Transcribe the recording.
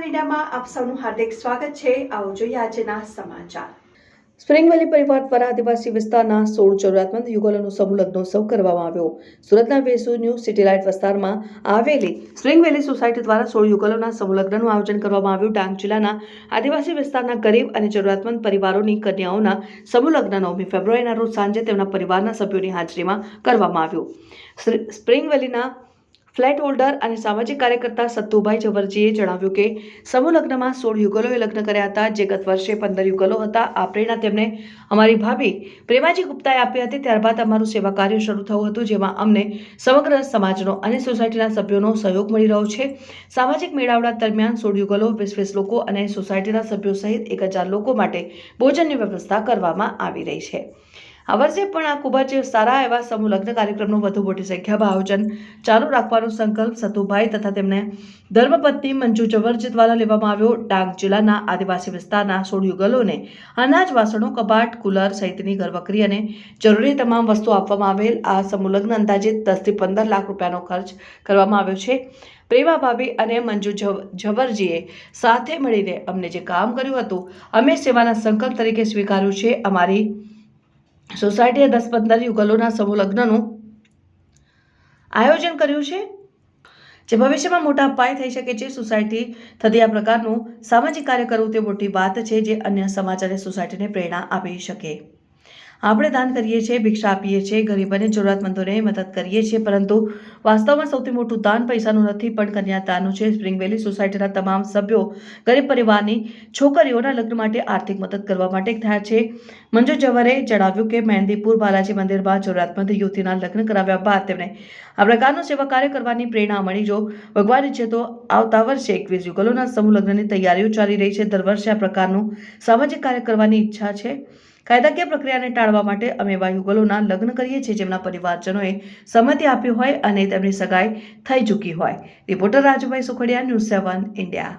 ન્યૂઝમાં આપ સૌનું હાર્દિક સ્વાગત છે. આવો જોઈએ આજના સમાચાર. સ્પ્રિંગ વેલી પરિવાર દ્વારા આદિવાસી વિસ્તારના સોળ જરૂરિયાતમંદ યુગલોનો સમૂહ લગ્નોત્સવ કરવામાં આવ્યો. સુરતના વેસુ ન્યૂ સિટીલાઇટ વિસ્તારમાં આવેલી સ્પ્રિંગ વેલી સોસાયટી દ્વારા સોળ યુગલોના સમૂહ લગ્નનું આયોજન કરવામાં આવ્યું. ડાંગ જિલ્લાના આદિવાસી વિસ્તારના ગરીબ અને જરૂરિયાતમંદ પરિવારોની કન્યાઓના સમૂહ લગ્ન નવમી ફેબ્રુઆરીના રોજ સાંજે તેમના પરિવારના સભ્યોની હાજરીમાં કરવામાં આવ્યું. સ્પ્રિ- સ્પ્રિંગ વેલીના ફ્લેટ હોલ્ડર અને સામાજિક કાર્યકર્તા સત્તુભાઈ જવરજીએ જણાવ્યું કે, સમૂહ લગ્નમાં સોળ યુગલોએ લગ્ન કર્યા હતા, જે ગત વર્ષે પંદર યુગલો હતા. આ પ્રેરણા તેમને અમારી ભાભી પ્રેમાજી ગુપ્તાએ આપી હતી. ત્યારબાદ અમારું સેવા કાર્ય શરૂ થયું હતું, જેમાં અમને સમગ્ર સમાજનો અને સોસાયટીના સભ્યોનો સહયોગ મળી રહ્યો છે. સામાજિક મેળાવડા દરમિયાન સોળ યુગલો વીસ વીસ લોકો અને સોસાયટીના સભ્યો સહિત એક હજાર લોકો માટે ભોજનની વ્યવસ્થા કરવામાં આવી રહી છે. આ વર્ષે પણ આ ખૂબ જ સારા એવા સમૂહ લગ્ન કાર્યક્રમનું વધુ મોટી સંખ્યામાં આયોજન ચાલુ રાખવાનો સંકલ્પ સતુભાઈ તથા તેમને ધર્મપત્ની મંજુ જવરજી દ્વારા લેવામાં આવ્યો. ડાંગ જિલ્લાના આદિવાસી વિસ્તારના સોળ યુગલોને અનાજ, વાસણો, કબાટ, કુલર સહિતની ઘરવકરી અને જરૂરી તમામ વસ્તુ આપવામાં આવેલ. આ સમૂહ લગ્ન અંદાજે દસથી પંદર લાખ રૂપિયાનો ખર્ચ કરવામાં આવ્યો છે. પ્રેમા ભાભી અને મંજુ જવ- જવરજીએ સાથે મળીને અમને જે કામ કર્યું હતું, અમે સેવાના સંકલ્પ તરીકે સ્વીકાર્યું છે. અમારી સોસાયટીએ દસ પંદર યુગલોના સમૂહ લગ્નનું આયોજન કર્યું છે, જે ભવિષ્યમાં મોટા પાયે થઈ શકે છે. સોસાયટી થતી આ પ્રકારનું સામાજિક કાર્ય કરવું તે મોટી વાત છે, જે અન્ય સમાજ અને સોસાયટીને પ્રેરણા આપી શકે. આપણે દાન કરીએ છીએ, ભિક્ષા આપીએ છીએ, ગરીબ અને જરૂરિયાતમંદોને મદદ કરીએ છીએ, પરંતુ વાસ્તવમાં સૌથી મોટું દાન પૈસાનું નથી, પણ કન્યાદાનનું છે. સ્પ્રિંગ વેલી સોસાયટીના તમામ સભ્યો ગરીબ પરિવારની છોકરીઓના લગ્ન માટે આર્થિક મદદ કરવા માટે થયા છે. મંજુ જવરે જણાવ્યું કે મહેંદીપુર બાલાજી મંદિરમાં જરૂરિયાતમંદ યુવતીના લગ્ન કરાવ્યા બાદ તેમને આ પ્રકારનું સેવા કાર્ય કરવાની પ્રેરણા મળી. જો ભગવાન ઈચ્છે તો આવતા વર્ષે એકવીસ યુગલોના સમૂહ લગ્નની તૈયારીઓ ચાલી રહી છે. દર વર્ષે આ પ્રકારનું સામાજિક કાર્ય કરવાની ઈચ્છા છે. કાયદાકીય પ્રક્રિયાને ટાળવા માટે અમે એવા યુગલોના લગ્ન કરીએ છીએ, જેમના પરિવારજનોએ સંમતિ આપી હોય અને તેમની સગાઈ થઈ ચૂકી હોય. Reporter Rajubhai Sukhadia, news seven India.